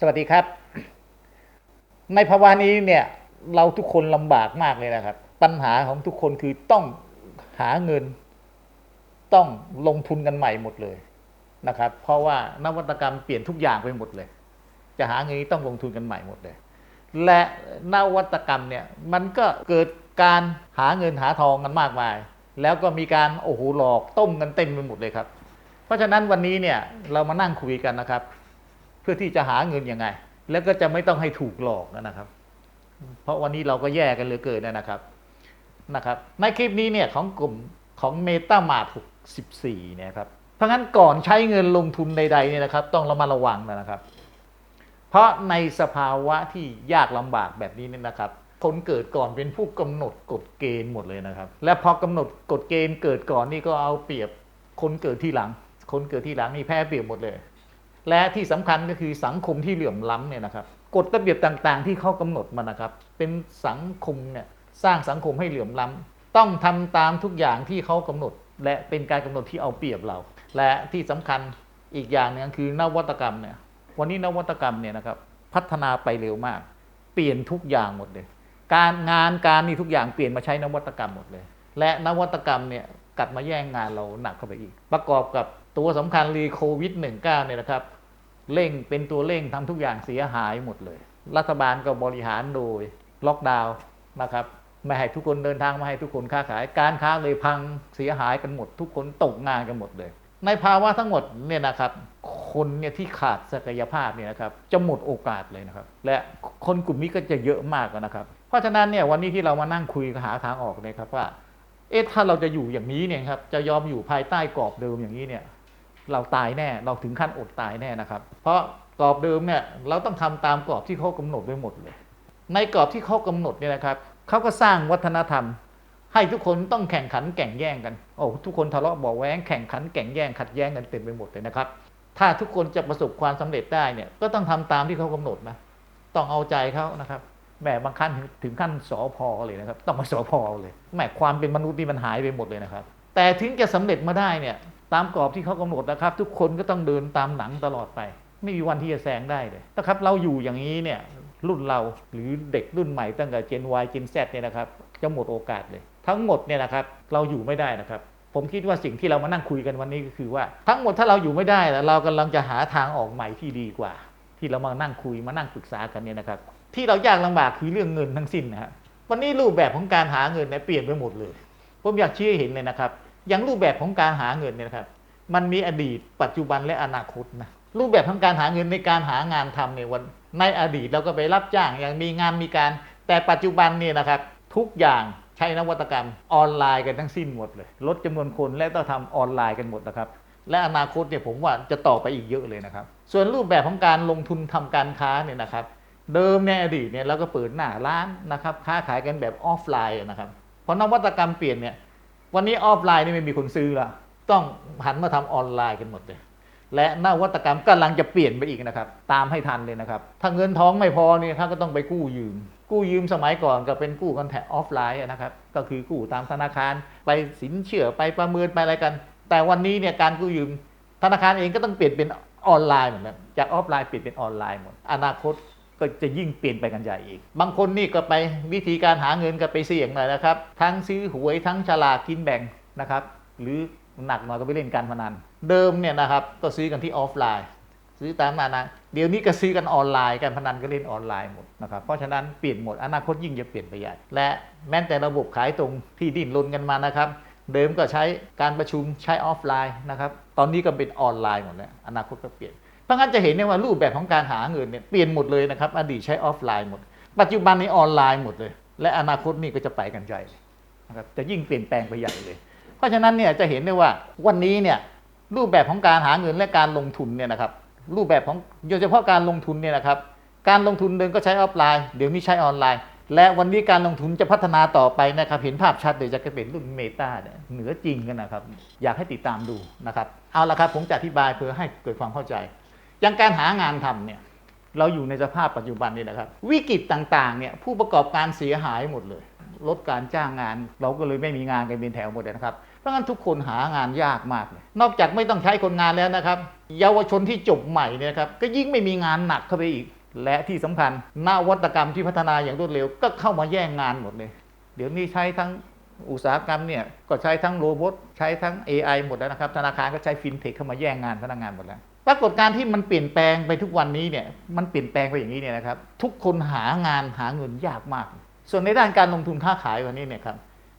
สวัสดีครับ ในภาวะนี้เนี่ย เราทุกคนลำบากมากเลยนะครับ ปัญหาของทุกคนคือต้องหาเงิน ต้องลงทุนกันใหม่หมดเลยนะครับ เพราะว่านวัตกรรมเปลี่ยนทุกอย่างไปหมดเลย จะหาเงินต้องลงทุนกันใหม่หมดเลย และนวัตกรรมเนี่ยมันก็เกิดการหาเงินหาทองกันมากมาย แล้วก็มีการโอ้โหหลอกต้มกันเต็มไปหมดเลยครับ เพราะฉะนั้นวันนี้เนี่ยเรามานั่งคุยกันนะครับ เพื่อที่จะหาเงินยังไง แล้วก็จะไม่ต้องให้ถูกหลอกนะครับ เพราะวันนี้เราก็แย่กันเหลือเกินนะครับนะครับ ในคลิปนี้เนี่ยของกลุ่มของ Meta m a r t 64เนี่ยครับเพราะงั้นก่อนใช้เงินลงทุนใดๆเนี่ยนะครับ ต้องระมัดระวังนะครับ เพราะในสภาวะที่ยากลำบากแบบนี้เนี่ยนะครับคนเกิดก่อนเป็นผู้กำหนดกฎเกณฑ์หมดเลยนะครับ และพอกำหนดกฎเกณฑ์เกิดก่อนนี่ก็เอาเปรียบคนเกิดที่หลัง คนเกิดที่หลังนี่แพ้เปรียบหมดเลย และที่สำคัญก็คือสังคมที่เหลื่อมล้ำเนี่ยนะครับกฎระเบียบต่างๆ ที่เขากำหนดมานะครับ เป็นสังคมเนี่ยสร้างสังคมให้เหลื่อมล้ำต้องทำตามทุกอย่างที่เขากำหนด และเป็นการกำหนดที่เอาเปรียบเรา และที่สำคัญอีกอย่างหนึงคือนวัตกรรมเนี่ยวันนี้นวัตกรรมเนี่ยนะครับพัฒนาไปเร็วมาก เปลี่ยนทุกอย่างหมดเลย การงานการนี่ทุกอย่างเปลี่ยนมาใช้นวัตกรรมหมดเลย และนวัตกรรมเนี่ยกลับมาแย่งงานเราหนักเข้าไปอีก ประกอบกับตัวสำคัญรีโควิด -19 เนี่ยนะครับ เร่งเป็นตัวเร่งทำทุกอย่างเสียหายหมดเลย รัฐบาลก็บริหารโดยล็อกดาวน์นะครับไม่ให้ทุกคนเดินทางไม่ให้ทุกคนค้าขาย การค้าเลยพังเสียหายกันหมด ทุกคนตกงานกันหมดเลย ในภาวะทั้งหมดเนี่ยนะครับ คนเนี่ยที่ขาดศักยภาพเนี่ยนะครับจะหมดโอกาสเลยนะครับ และคนกลุ่มนี้ก็จะเยอะมากนะครับ เพราะฉะนั้นเนี่ยวันนี้ที่เรามานั่งคุยหาทางออกเนี่ยครับว่า เอ๊ะถ้าเราจะอยู่อย่างนี้เนี่ยครับจะยอมอยู่ภายใต้กรอบเดิมอย่างนี้เนี่ย เราตายแน่ เราถึงขั้นอดตายแน่นะครับ เพราะกรอบเดิมเนี่ยเราต้องทำตามกรอบที่เขากำหนดไว้หมดเลย ในกรอบที่เขากำหนดเนี่ยนะครับเขาก็สร้างวัฒนธรรม ให้ทุกคนต้องแข่งขันแข่งแย่งกันโอ้ทุกคนทะเลาะเบอกแว้งแข่งขันแข่งแย่งขัดแย้งกันเต็มไปหมดเลยนะครับ ถ้าทุกคนจะประสบความสำเร็จได้เนี่ยก็ต้องทำตามที่เขากำหนดนะต้องเอาใจเขานะครับแหมบางขั้นถึงขั้นสอพอเลยนะครับ ต้องมาสอพอเลยแหมความเป็นมนุษย์นี่มันหายไปหมดเลยนะครับ แต่ถึงจะสำเร็จมาได้เนี่ย ตามกรอบที่เขากำหนดนะครับ ทุกคนก็ต้องเดินตามหนังตลอดไป ไม่มีวันที่จะแซงได้เลยนะครับ เราอยู่อย่างนี้เนี่ยรุ่นเราหรือเด็กรุ่นใหม่ตั้งแต่ Gen Y Gen Z เนี่ยนะครับจะหมดโอกาสเลย ทั้งหมดเนี่ยนะครับเราอยู่ไม่ได้นะครับ ผมคิดว่าสิ่งที่เรามานั่งคุยกันวันนี้ก็คือว่า ทั้งหมดถ้าเราอยู่ไม่ได้แล้วเรากำลังจะหาทางออกใหม่ที่ดีกว่า ที่เรามานั่งคุยมานั่งปรึกษากันเนี่ยนะครับ ที่เรายากลำบากคือเรื่องเงินทั้งสิ้นนะฮะวันนี้รูปแบบของการหาเงินเนี่ยเปลี่ยนไปหมดเลย ผมอยากชี้ให้เห็นเลยนะครับ อย่างรูปแบบของการหาเงินเนี่ยครับ มันมีอดีตปัจจุบันและอนาคตนะรูปแบบของการหาเงินในการหางานทำเนี่ยวันในอดีตเราก็ไปรับจ้างอย่างมีงานมีการ แต่ปัจจุบันเนี่ยนะครับทุกอย่างใช้นวัตกรรมออนไลน์กันทั้งสิ้นหมดเลย ลดจำนวนคนและต้องทำออนไลน์กันหมดนะครับ และอนาคตเนี่ยผมว่าจะต่อไปอีกเยอะเลยนะครับ ส่วนรูปแบบของการลงทุนทำการค้าเนี่ยนะครับ เดิมในอดีตเนี่ยเราก็เปิดหน้าร้านนะครับค้าขายกันแบบออฟไลน์นะครับพอนวัตกรรมเปลี่ยนเนี่ย วันนี้ออฟไลน์นี่ไม่มีคนซื้อละต้องหันมาทำออนไลน์กันหมดเลย และนวัตกรรมกำลังจะเปลี่ยนไปอีกนะครับ ตามให้ทันเลยนะครับ ถ้าเงินท้องไม่พอเนี่ยเขานก็ต้องไปกู้ยืม กู้ยืมสมัยก่อนก็เป็นกู้กันแถออฟไลน์นะครับ ก็คือกู้ตามธนาคารไปสินเชื่อไปประเมินไปอะไรกัน แต่วันนี้เนี่ยการกู้ยืมธนาคารเองก็ต้องเปลี่ยนเป็นออนไลน์หมดแล้วจากออฟไลน์เปลี่ยนเป็นออนไลน์หมด อนาคต ก็จะยิ่งเปลี่ยนไปกันใหญ่อีก บางคนนี่ก็ไปวิธีการหาเงินก็ไปเสี่ยงหน่อยนะครับ ทั้งซื้อหวยทั้งฉลากกินแบ่งนะครับ หรือหนักหน่อยก็ไปเล่นการพนัน เดิมเนี่ยนะครับก็ซื้อกันที่ออฟไลน์ ซื้อตามนานาเดี๋ยวนี้ก็ซื้อกันออนไลน์การพนันก็เล่นออนไลน์หมดนะครับ เพราะฉะนั้นเปลี่ยนหมดอนาคตยิ่งจะเปลี่ยนไปใหญ่ และแม้แต่ระบบขายตรงที่ดิ้นรนกันมานะครับ เดิมก็ใช้การประชุมใช้ออฟไลน์นะครับ ตอนนี้ก็เป็นออนไลน์หมดแล้ว อนาคตก็เปลี่ยน เพราะงั้นจะเห็นได้ว่ารูปแบบของการหาเงินเนี่ยเปลี่ยนหมดเลยนะครับ อดีตใช้ออฟไลน์หมด ปัจจุบันนี้ออนไลน์หมดเลย และอนาคตนี่ก็จะไปกันใหญ่นะครับจะยิ่งเปลี่ยนแปลงไปใหญ่เลย เพราะฉะนั้นเนี่ยจะเห็นได้ว่าวันนี้เนี่ยรูปแบบของการหาเงินและการลงทุนเนี่ยนะครับรูปแบบของโดยเฉพาะการลงทุนเนี่ยนะครับการลงทุนเดิมก็ใช้ออฟไลน์เดี๋ยวนี้ใช้ออนไลน์ และวันนี้การลงทุนจะพัฒนาต่อไปนะครับเห็นภาพชัดเลยจะเป็นรุ่นเมตาเนี่ยเหนือจริงกันนะครับ อยากให้ติดตามดูนะครับ เอาละครับผมจะอธิบายเพื่อให้เกิดความเข้าใจ อย่างการหางานทำเนี่ยเราอยู่ในสภาพปัจจุบันนี่นะครับวิกฤตต่างๆเนี่ยผู้ประกอบการเสียหายหมดเลย ลดการจ้างงาน เราก็เลยไม่มีงานกันเป็นแถวหมดเลยนะครับเพราะงั้นทุกคนหางานยากมากเลยนอกจากไม่ต้องใช้คนงานแล้วนะครับ เยาวชนที่จบใหม่เนี่ยครับก็ยิ่งไม่มีงานหนักเข้าไปอีก และที่สำคัญนวัตกรรมที่พัฒนาอย่างรวดเร็ว ก็เข้ามาแย่งงานหมดเลย เดี๋ยวนี้ใช้ทั้งอุตสาหกรรมเนี่ยก็ใช้ทั้งโรบอทใช้ทั้ง AI หมดแล้วนะครับธนาคารก็ใช้ฟินเทคเข้ามาแย่งงานพนักงานหมดแล้ว ปรากฏการที่มันเปลี่ยนแปลงไปทุกวันนี้เนี่ยมันเปลี่ยนแปลงไปอย่างนี้เนี่ยนะครับทุกคนหางานหาเงินยากมาก ส่วนในด้านการลงทุนค้าขายวันนี้เนี่ยครับ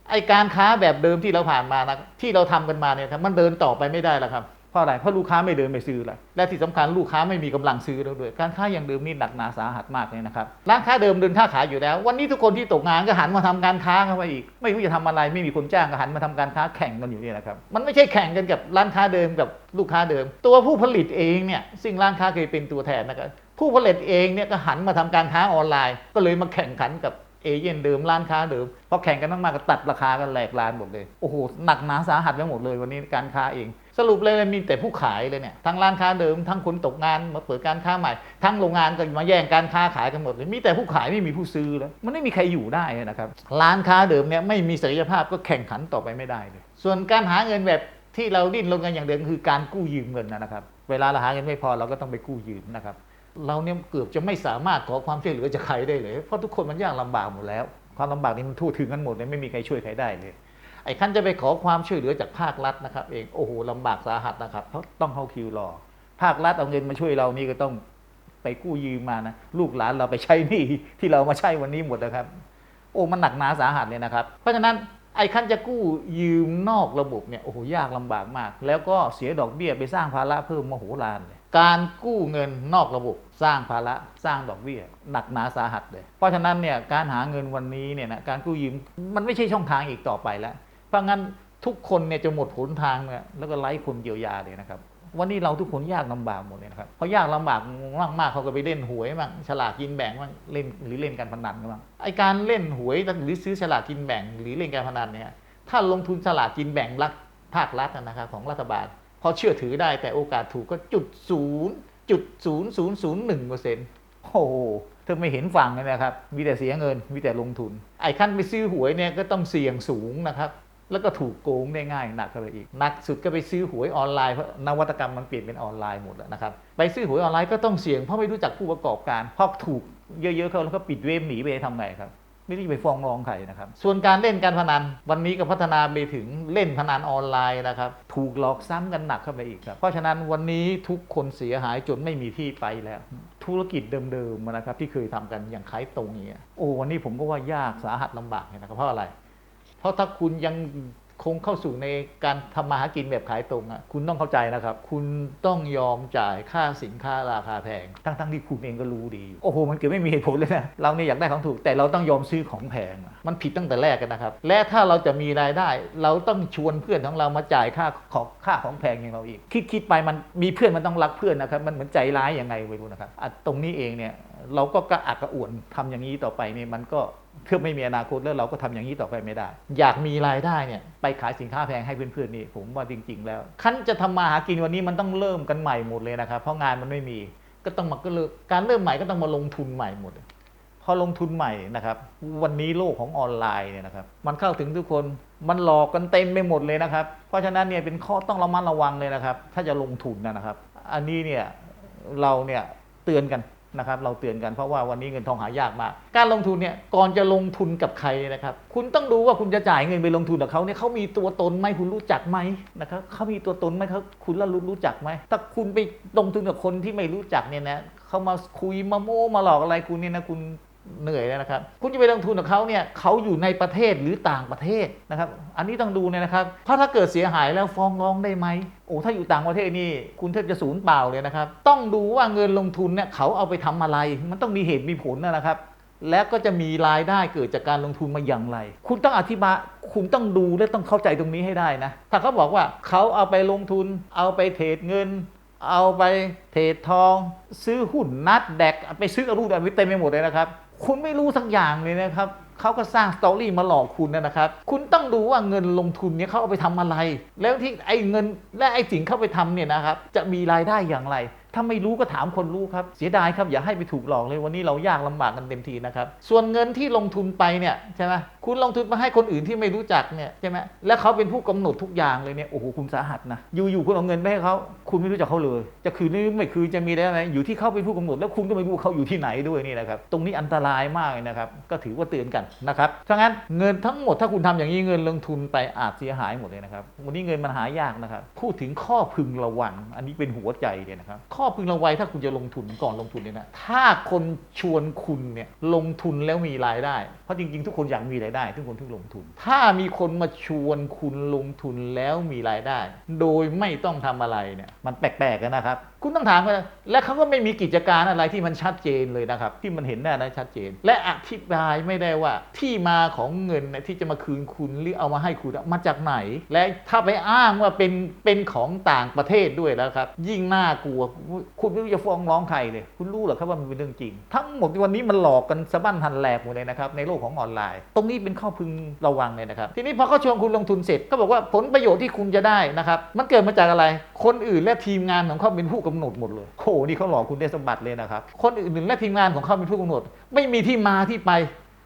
ไอการค้าแบบเดิมที่เราผ่านมานะที่เราทำกันมาเนี่ยครับมันเดินต่อไปไม่ได้แล้วครับ เพราะอะไรเพราะลูกค้าไม่เดินไปซื้อแล้วและที่สำคัญลูกค้าไม่มีกำลังซื้อแล้วด้วยการค้าอย่างเดิมนี่หนักหนาสาหัสมากเลยนะครับร้านค้าเดิมเดินค้าขายอยู่แล้ว วันนี้ทุกคนที่ตกงานก็หันมาทำการค้าเข้าไปอีก ไม่รู้จะทำอะไรไม่มีคนจ้างก็หันมาทำการค้าแข่งกันอยู่นี่ยนะครับมันไม่ใช่แข่งกันกับร้านค้าเดิมกับลูกค้าเดิม ตัวผู้ผลิตเองเนี่ยซึ่งร้านค้าเคยเป็นตัวแทนนะครับผู้ผลิตเองเนี่ยก็หันมาทำการค้าออนไลน์ ก็เลยมาแข่งขันกับเอเย่นเดิมร้านค้าเดิมพอแข่งกันมากๆก็ตัดราคากันแหลกลานหมดเลยโอ้โหหนักหนาสาหัสไปหมดเลยวันนี้การค้าเอง สรุปเลยมีแต่ผู้ขายเลยเนี่ยทั้งร้านค้าเดิมทั้งคนตกงานมาเปิดการค้าใหม่ ทั้งโรงงานก็มาแย่งการค้าขายกันหมดเลยมีแต่ผู้ขายไม่มีผู้ซื้อแล้วมันไม่มีใครอยู่ได้นะครับร้านค้าเดิมเนี่ยไม่มีศักยภาพก็แข่งขันต่อไปไม่ได้เลยส่วนการหาเงินแบบที่เราดิ้นรนกันอย่างเดิมคือการกู้ยืมเงินนะครับ เวลาเราหาเงินไม่พอเราก็ต้องไปกู้ยืมนะครับเราเนี่ยเกือบจะไม่สามารถขอความช่วยเหลือจากใครได้เลย เพราะทุกคนมันยากลำบากหมดแล้ว ความลำบากนี้มันทั่วถึงกันหมดเลยไม่มีใครช่วยใครได้เลย อ้ขั้นจะไปขอความช่วยเหลือจากภาครัฐนะครับ เองโอ้โหลำบากสาหัสนะครับเพราะต้องเข้าคิวรอ ภาครัฐเอาเงินมาช่วยเรานี่ก็ต้องไปกู้ยืมมานะลูกหลานเราไปใช้หนี้ที่เรามาใช้วันนี้หมดนะครับ โอ้มันหนักหนาสาหัสเลยนะครับ เพราะฉะนั้นไอ้ขั้นจะกู้ยืมนอกระบบเนี่ยโอ้โหยากลำบากมาก แล้วก็เสียดอกเบี้ยไปสร้างภาระเพิ่มมโหฬารเลยการกู้เงินนอกระบบสร้างภาระสร้างดอกเบี้ยหนักหนาสาหัสเลยเพราะฉะนั้นเนี่ยการหาเงินวันนี้เนี่ยนะการกู้ยืมมันไม่ใช่ช่องทางอีกต่อไปแล้ว เพราะงั้นทุกคนเนี่ยจะหมดหนทางเนี่ยแล้วก็ไร้คนเยียวยาเลยนะครับวันนี้เราทุกคนยากลำบากหมดเลยนะครับเพราะยากลำบากมากๆเขาก็ไปเล่นหวยบ้างฉลากกินแบ่งบ้างเล่นหรือเล่นการพนันบ้างไอการเล่นหวยหรือซื้อฉลากกินแบ่ง หรือเล่นการพนันเนี่ยถ้าลงทุนฉลากกินแบ่งรัฐภาครัฐนะครับของรัฐบาลพอเชื่อถือได้แต่โอกาสถูกก็จุดศูนย์จุดศูนย์ศูนย์ศูนย์หนึ่งเปอร์เซ็นต์โอ้โหเธอไม่เห็นฟังเลยนะครับมีแต่เสียเงินมีแต่ลงทุน ไอ้ขั้นไปซื้อหวยเนี่ยก็ต้องเสี่ยงสูงนะครับ แล้วก็ถูกโกงได้ง่ายหนักเข้าไปอีกหนักสุดก็ไปซื้อหวยออนไลน์เพราะนวัตกรรมมันเปลี่ยนเป็นออนไลน์หมดแล้วนะครับไปซื้อหวยออนไลน์ก็ต้องเสี่ยงเพราะไม่รู้จักผู้ประกอบการพอถูกเยอะๆเขาแล้วก็ปิดเว็บหนีไปทำไงครับไม่ได้ไปฟ้องร้องใครนะครับ ส่วนการเล่นการพนัน วันนี้ก็พัฒนาไปถึงเล่นพนันออนไลน์นะครับ ถูกหลอกซ้ำกันหนักเข้าไปอีกครับ เพราะฉะนั้นวันนี้ทุกคนเสียหายจนไม่มีที่ไปแล้ว ธุรกิจเดิมๆนะครับที่เคยทำกันอย่างขายตรงอย่างเงี้ยโอ้วันนี้ผมก็ว่ายากสาหัสลำบากนะครับเพราะอะไร เพราะถ้าคุณยังคงเข้าสู่ในการทำมาหากินแบบขายตรงอะคุณต้องเข้าใจนะครับ คุณต้องยอมจ่ายค่าสินค้าราคาแพง ทั้งๆที่คุณเองก็รู้ดี โอ้โห มันเกิดไม่มีเหตุผลเลยนะ เราเนี่ยอยากได้ของถูก แต่เราต้องยอมซื้อของแพงอะมันผิดตั้งแต่แรกกันนะครับ และถ้าเราจะมีรายได้ เราต้องชวนเพื่อนของเรามาจ่ายค่าของค่าของแพงอย่างเราอีก คิดคิดไปมันมีเพื่อนมันต้องรักเพื่อนนะครับ มันเหมือนใจร้ายยังไงไม่รู้นะครับอะตรงนี้เองเนี่ยเราก็กระอักกระอ่วนทำอย่างนี้ต่อไปเนี่ยมันก็ เพื่อไม่มีอนาคตแล้วเราก็ทำอย่างนี้ต่อไปไม่ได้ อยากมีรายได้เนี่ยไปขายสินค้าแพงให้เพื่อนๆนี่ผมว่าจริง ๆ แล้วขั้นจะทำมาหากินวันนี้มันต้องเริ่มกันใหม่หมดเลยนะครับเพราะงานมันไม่มีก็ต้องมาก็เลิกการเริ่มใหม่ก็ต้องมาลงทุนใหม่หมดพอลงทุนใหม่นะครับ วันนี้โลกของออนไลน์เนี่ยนะครับ มันเข้าถึงทุกคนมันหลอกกันเต็มไปหมดเลยนะครับ เพราะฉะนั้นเนี่ยเป็นข้อต้องระมัดระวังเลยนะครับ ถ้าจะลงทุนนะครับ อันนี้เนี่ยเราเนี่ยเตือนกัน นะครับเราเตือนกันเพราะว่าวันนี้เงินทองหายากมาก การลงทุนเนี่ยก่อนจะลงทุนกับใครนะครับ คุณต้องดูว่าคุณจะจ่ายเงินไปลงทุนกับเขาเนี่ยเขามีตัวตนไหมคุณรู้จักไหมนะครับเขามีตัวตนไหมเขาคุณละรู้รู้จักไหมถ้าคุณไปลงทุนกับคนที่ไม่รู้จักเนี่ยนะเขามาคุยมาโม้มาหลอกอะไรคุณเนี่ยนะคุณ เหนื่อยแล้วนะครับ คุณจะไปลงทุนกับเขาเนี่ยเขาอยู่ในประเทศหรือต่างประเทศนะครับ อันนี้ต้องดูเนี่ยนะครับ เพราะถ้าเกิดเสียหายแล้วฟ้องร้องได้ไหมโอ้ถ้าอยู่ต่างประเทศนี่คุณแทบจะศูนย์เปล่าเลยนะครับ ต้องดูว่าเงินลงทุนเนี่ยเขาเอาไปทำอะไร มันต้องมีเหตุมีผลนะครับและก็จะมีรายได้เกิดจากการลงทุนมาอย่างไร คุณต้องอธิบาย คุณต้องดูและต้องเข้าใจตรงนี้ให้ได้นะ ถ้าเขาบอกว่าเขาเอาไปลงทุน เอาไปเทรดเงิน เอาไปเทรดทอง ซื้อหุ้นนัดแดก ไปซื้ออรูแบบนี้เต็มไปหมดเลยนะครับ คุณไม่รู้สักอย่างเลยนะครับเขาก็สร้างสตอรี่มาหลอกคุณนะครับ คุณต้องดูว่าเงินลงทุนเนี้เขาเอาไปทำอะไร แล้วที่ไอ้เงินและไอ้สิ่งเข้าไปทำเนี่ยนะครับ จะมีรายได้อย่างไร ถ้าไม่รู้ก็ถามคนรู้ครับ เสียดายครับอย่าให้ไปถูกหลอกเลยวันนี้เรายากลำบากกันเต็มทีนะครับ ส่วนเงินที่ลงทุนไปเนี่ยใช่ไหมคุณลงทุนมาให้คนอื่นที่ไม่รู้จักเนี่ยใช่ไหมแล้วเขาเป็นผู้กำหนดทุกอย่างเลยเนี่ยโอ้โหคุณสาหัสนะอยู่ๆคุณเอาเงินไปให้เขาคุณไม่รู้จักเขาเลย จะคืนหรือไม่คืนจะมีได้ไหมอยู่ที่เขาเป็นผู้กำหนด แล้วคุณก็ไม่รู้เขาอยู่ที่ไหนด้วยนี่นะครับตรงนี้อันตรายมากเลยนะครับก็ถือว่าเตือนกันนะครับถ้างั้นเงินทั้งหมดถ้าคุณทำอย่างนี้เงินลงทุนไปอาจเสียหายหมดเลยนะครับวันนี้เงินมันหายากนะครับพูดถึงข้อพึงระวัง อันนี้เป็นหัวใจเลยนะครับข้อพึงระวังถ้าคุณจะลงทุนก่อนลงทุนเนี่ยนะถ้าคนชวนคุณเนี่ยลงทุนแล้วมีรายได้ เพราะจริงๆ ทุกคนอยากมีรายได้ ทุกคนทุกลงทุน ถ้ามีคนมาชวนคุณลงทุนแล้วมีรายได้ โดยไม่ต้องทำอะไรเนี่ยมันแปลกๆกันนะครับ คุณต้องถามกันและเขาก็ไม่มีกิจการอะไรที่มันชัดเจนเลยนะครับ ที่มันเห็นได้นะชัดเจน และอธิบายไม่ได้ว่าที่มาของเงินที่จะมาคืนคุณหรือเอามาให้คุณมาจากไหน และถ้าไปอ้างว่าเป็นเป็นของต่างประเทศด้วยแล้วครับ ยิ่งน่ากลัวคุณไม่รู้จะฟ้องร้องใครเลย คุณรู้เหรอครับว่ามันเป็นเรื่องจริง ทั้งหมดวันนี้มันหลอกกันสะบั้นหันแหลกหมดเลยนะครับในโลกของออนไลน์ ตรงนี้เป็นข้อพึงระวังเลยนะครับ ทีนี้พอเขาชวนคุณลงทุนเสร็จก็บอกว่าผลประโยชน์ที่คุณจะได้นะครับมันเกิดมาจากอะไร คนอื่นและทีมงานของเขาเป็นผู้กำหนดหมดเลยโอ้โหนี่เขาหลอกคุณได้สมบัติเลยนะครับคนอื่นและทีมงานของเขาเป็นผู้กำหนด ไม่มีที่มาที่ไป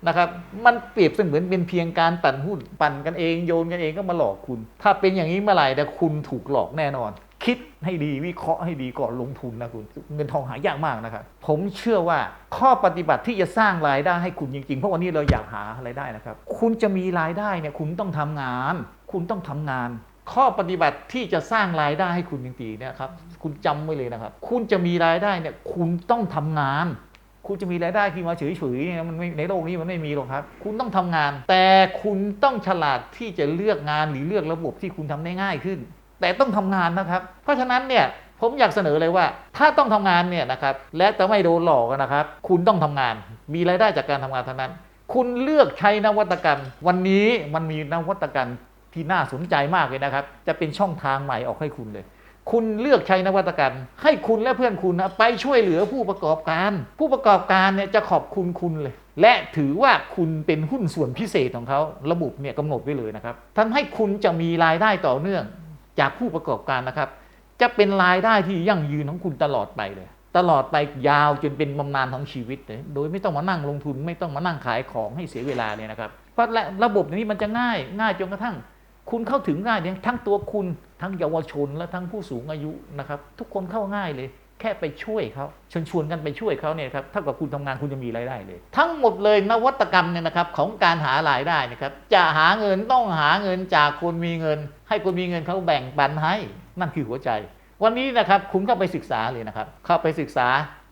นะครับ มันเปรียบเสมือนเป็นเพียงการปั่นหุ้นปั่นกันเองโยนกันเองก็มาหลอกคุณ ถ้าเป็นอย่างนี้เมื่อไหร่แต่คุณถูกหลอกแน่นอน คิดให้ดีวิเคราะห์ให้ดีก่อนลงทุนนะคุณเงินทองหายากมากนะครับผมเชื่อว่าข้อปฏิบัติที่จะสร้างรายได้ให้คุณจริงๆ เพราะวันนี้เราอยากหารายได้นะครับ คุณจะมีรายได้เนี่ยคุณต้องทำงาน คุณต้องทำงาน ข้อปฏิบัติที่จะสร้างรายได้ให้คุณจริงๆเนี่ยครับคุณจำไว้เลยนะครับ คุณจะมีรายได้เนี่ยคุณต้องทำงาน คุณจะมีรายได้ที่มาเฉยๆเนี่ยมันไม่ในโลกนี้มันไม่มีหรอกครับ คุณต้องทำงาน แต่คุณต้องฉลาดที่จะเลือกงานหรือเลือกระบบที่คุณทำได้ง่ายขึ้น แต่ต้องทำงานนะครับ เพราะฉะนั้นเนี่ยผมอยากเสนอเลยว่า ถ้าต้องทำงานเนี่ยนะครับและจะไม่โดนหลอกนะครับ คุณต้องทำงาน มีรายได้จากการทำงานเท่านั้น คุณเลือกใช้นวัตกรรม วันนี้มันมีนวัตกรรมที่น่าสนใจมากเลยนะครับ จะเป็นช่องทางใหม่ออกให้คุณเลย คุณเลือกใช้นวัตกรรม ให้คุณและเพื่อนคุณนะไปช่วยเหลือผู้ประกอบการ ผู้ประกอบการเนี่ยจะขอบคุณคุณเลย และถือว่าคุณเป็นหุ้นส่วนพิเศษของเขาระบบเนี่ยกำหนดไว้เลยนะครับทำให้คุณจะมีรายได้ต่อเนื่อง จากผู้ประกอบการนะครับ จะเป็นรายได้ที่ยั่งยืนของคุณตลอดไปเลย ตลอดไปยาวจนเป็นบำนาญของชีวิตเลยโดยไม่ต้องมานั่งลงทุน ไม่ต้องมานั่งขายของให้เสียเวลาเลยนะครับ เพราะและระบบนี้มันจะง่ายง่ายจนกระทั่ง คุณเข้าถึงง่ายทั้งตัวคุณทั้งเยาวชนและทั้งผู้สูงอายุนะครับ ทุกคนเข้าง่ายเลยแค่ไปช่วยเขาชวนชวนกันไปช่วยเขาเนี่ยครับเท่ากับคุณทำงานคุณจะมีรายได้เลย ทั้งหมดเลยนวัตกรรมเนี่ยนะครับของการหารายได้นะครับจะหาเงินต้องหาเงินจากคนมีเงิน ให้คนมีเงินเขาแบ่งปันให้ นั่นคือหัวใจ วันนี้นะครับคุณเข้าไปศึกษาเลยนะครับ เข้าไปศึกษา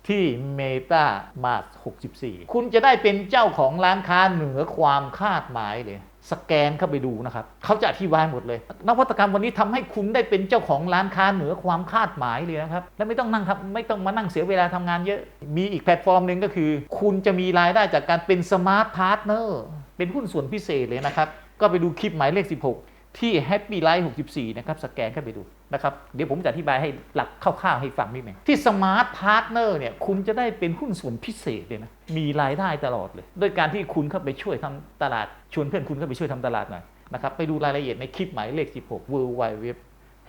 ที่ Meta Mart 64 คุณจะได้เป็นเจ้าของร้านค้าเหนือความคาดหมายเลย สแกนเข้าไปดูนะครับ เขาจะอธิบายหมดเลย นวัตกรรมวันนี้ทำให้คุณได้เป็นเจ้าของร้านค้าเหนือความคาดหมายเลยนะครับ และไม่ต้องนั่งครับไม่ต้องมานั่งเสียเวลาทำงานเยอะ มีอีกแพลตฟอร์มหนึ่งก็คือ คุณจะมีรายได้จากการเป็นสมาร์ทพาร์ทเนอร์ เป็นหุ้นส่วนพิเศษเลยนะครับ ก็ไปดูคลิปหมายเลข 16 ที่ Happy Life 64 นะครับ สแกนเข้าไปดูนะครับ เดี๋ยวผมจะอธิบายให้หลักคร่าวๆให้ฟังนิดหนึ่งที่ Smart Partner เนี่ย คุณจะได้เป็นหุ้นส่วนพิเศษเลยนะ มีรายได้ตลอดเลยโดยการที่คุณเข้าไปช่วยทำตลาด ชวนเพื่อนคุณเข้าไปช่วยทำตลาดหน่อยนะครับ ไปดูรายละเอียดในคลิปหมายเลข 16 World Wide Web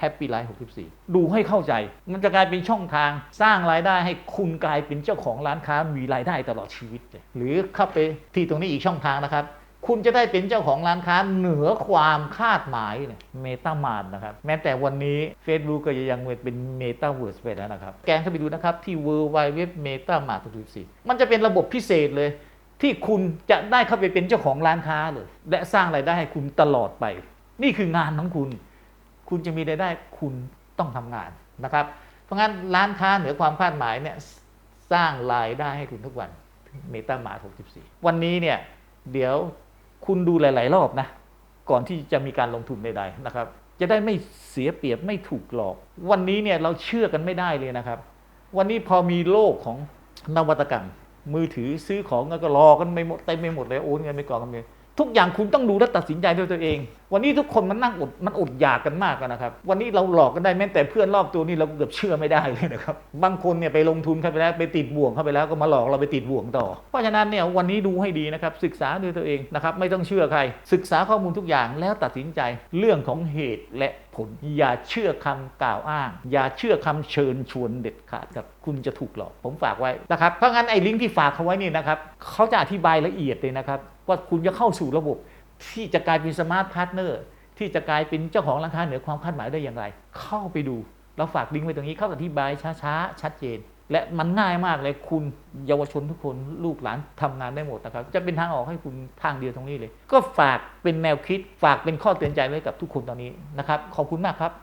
Happy Life 64 ดูให้เข้าใจ มันจะกลายเป็นช่องทางสร้างรายได้ให้คุณกลายเป็นเจ้าของร้านค้ามีรายได้ตลอดชีวิตเลยหรือเข้าไปที่ตรงนี้อีกช่องทางนะครับ คุณจะได้เป็นเจ้าของร้านค้าเหนือความคาดหมายเลยเมตามาร์นะครับ แม้แต่วันนี้ Facebook ก็ยังเป็นเมตาเวิร์สไปแล้วนะครับ แกนเข้าไปดูนะครับ ที่ w w w m e t a m a r t 64มันจะเป็นระบบพิเศษเลย ที่คุณจะได้เข้าไปเป็นเจ้าของร้านค้าเลย และสร้างรายได้ให้คุณตลอดไป นี่คืองานของคุณ คุณจะมีรายได้คุณต้องทำงานนะครับ เพราะงั้นร้านค้าเหนือความคาดหมายเนี่ยสร้างรายได้ให้คุณทุกวันเมตามา64 วันนี้เนี่ยเดี๋ยว คุณดูหลาย ๆ รอบนะ ก่อนที่จะมีการลงทุนใด ๆ นะครับ จะได้ไม่เสียเปรียบไม่ถูกหลอก วันนี้เนี่ยเราเชื่อกันไม่ได้เลยนะครับ วันนี้พอมีโลกของนวัตกรรม มือถือซื้อของก็รอกันไม่หมดเต็มไปหมดเลยโอนเงินไปก่องกันเลย ทุกอย่างคุณต้องดูและตัดสินใจด้วยตัวเอง วันนี้ทุกคนมันนั่งอดมันอดอยากกันมากนะครับ วันนี้เราหลอกกันได้แม้แต่เพื่อนรอบตัวนี่เราเกือบเชื่อไม่ได้เลยนะครับ บางคนเนี่ยไปลงทุนเข้าไปแล้วไปติดบ่วงเข้าไปแล้วก็มาหลอกเราไปติดบ่วงต่อ เพราะฉะนั้นเนี่ยวันนี้ดูให้ดีนะครับศึกษาด้วยตัวเองนะครับไม่ต้องเชื่อใคร ศึกษาข้อมูลทุกอย่างแล้วตัดสินใจเรื่องของเหตุและผลอย่าเชื่อคำกล่าวอ้าง อย่าเชื่อคำเชิญชวนเด็ดขาดครับคุณจะถูกหลอกผมฝากไว้นะครับเพราะงั้นไอ้ลิงก์ที่ฝากเขาไว้นี่นะครับเขาจะอธิบายละเอียดเลยนะครับ ว่าคุณจะเข้าสู่ระบบ ที่จะกลายเป็นสมาร์ทพาร์ทเนอร์ที่จะกลายเป็นเจ้าของร้านค้าเหนือความคาดหมายได้อย่างไร เข้าไปดูเราฝากลิงก์ไว้ตรงนี้เข้าอธิบายช้าๆ ชัดเจน และมันง่ายมากเลยคุณเยาวชนทุกคนลูกหลานทำงานได้หมดนะครับ จะเป็นทางออกให้คุณทางเดียวตรงนี้เลย ก็ฝากเป็นแนวคิดฝากเป็นข้อเตือนใจไว้กับทุกคนตอนนี้นะครับขอบคุณมากครับ